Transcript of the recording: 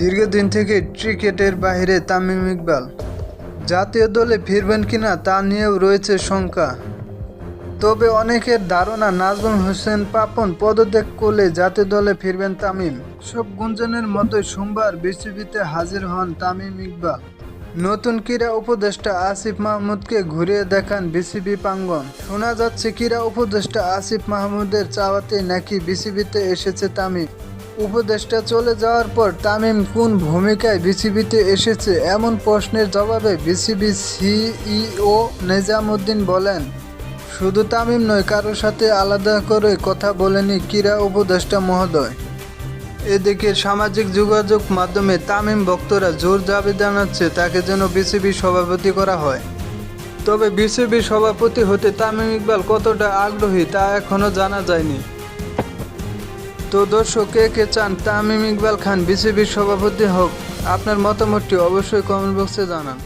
দীর্ঘদিন থেকে ক্রিকেটের বাইরে তামিম ইকবাল। জাতীয় দলে ফিরবেন কিনা তা নিয়েও রয়েছে শঙ্কা। তবে অনেকের ধারণা, নাজমুল হোসেন পাপন পদত্যাগ করলে জাতীয় দলে ফিরবেন তামিম। সব গুঞ্জনের মতোই সোমবার বিসিবিতে হাজির হন তামিম ইকবাল। নতুন ক্রীড়া উপদেষ্টা আসিফ মাহমুদকে ঘুরিয়ে দেখান বিসিবি প্রাঙ্গন শোনা যাচ্ছে, ক্রীড়া উপদেষ্টা আসিফ মাহমুদের চাওয়াতে নাকি বিসিবিতে এসেছে তামিম। উপদেষ্টা চলে যাওয়ার পর তামিম কোন ভূমিকায় বিসিবিতে এসেছে এমন প্রশ্নের জবাবে বিসিবি সিইও নিজামুদ্দিন বলেন, শুধু তামিম নয়, কারোর সাথে আলাদা করে কথা বলেনি ক্রীড়া উপদেষ্টা মহোদয়। এদিকে সামাজিক যোগাযোগ মাধ্যমে তামিম ভক্তরা জোর দাবি জানাচ্ছে তাকে যেন বিসিবি সভাপতি করা হয়। তবে বিসিবি সভাপতি হতে তামিম ইকবাল কতটা আগ্রহী তা এখনও জানা যায়নি। তো দর্শক, কে কে চান? তামিম ইকবাল খান, বিসিবির সভাপতি হোক। আপনার মতামতটি অবশ্যই কমেন্ট বক্সে জানান।